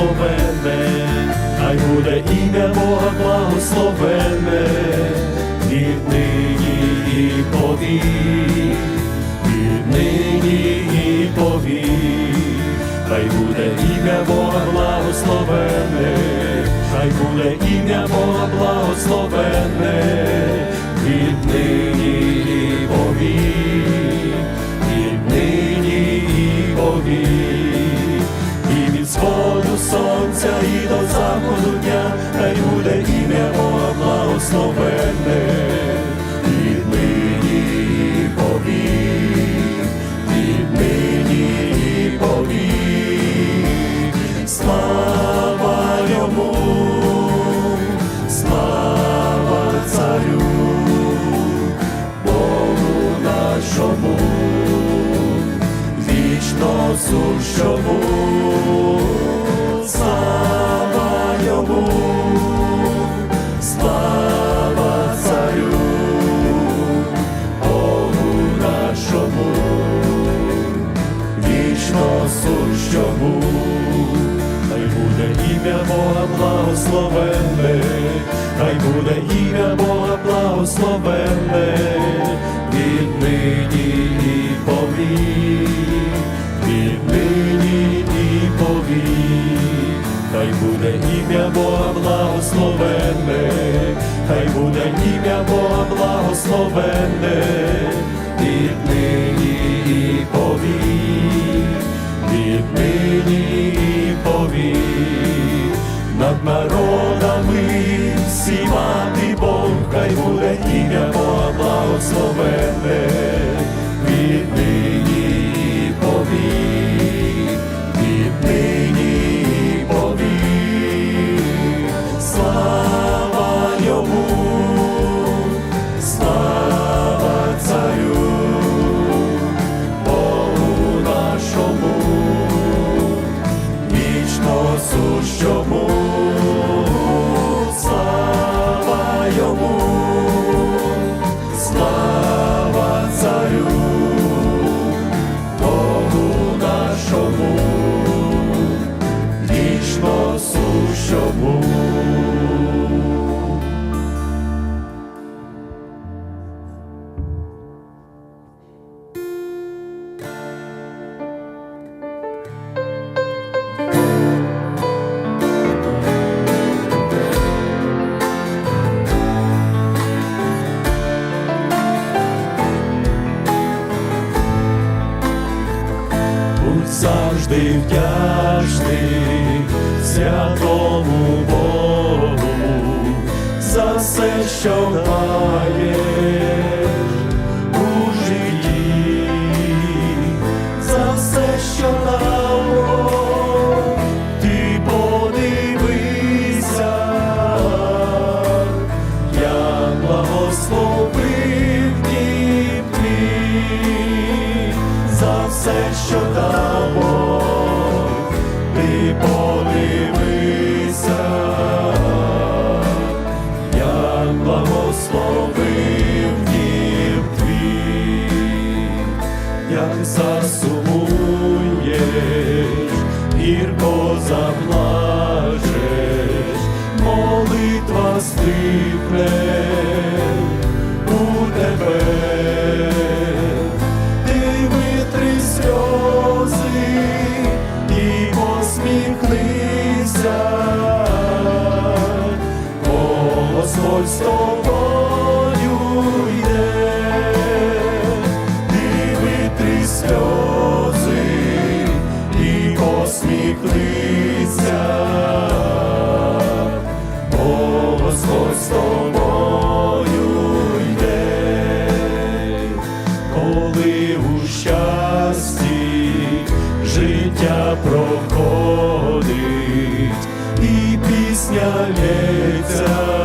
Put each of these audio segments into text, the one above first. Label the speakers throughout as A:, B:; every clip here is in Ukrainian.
A: Бога благословенне, хай буде ім'я Бога благословенне, віднині і повік, віднині і повік, хай буде ім'я Бога благословенне, хай буде ім'я Бога благословенне, віднині і повік, слава йому, слава нашому, вічно сущому, йому, благословенне, хай буде ім'я Бога благословенне, віднині і повік, віднині і повік, хай буде ім'я Бога благословенне, хай буде ім'я Бога благословенне, віднині завжди вдячний святому Богу за все, що маєш як засумуєш, гірко заплачеш, молитва стихне у тебе. Ти витри сльози і посміхнися, Господь бо Господь з тобою йде. Коли у щасті життя проходить і пісня лється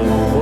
A: Oh.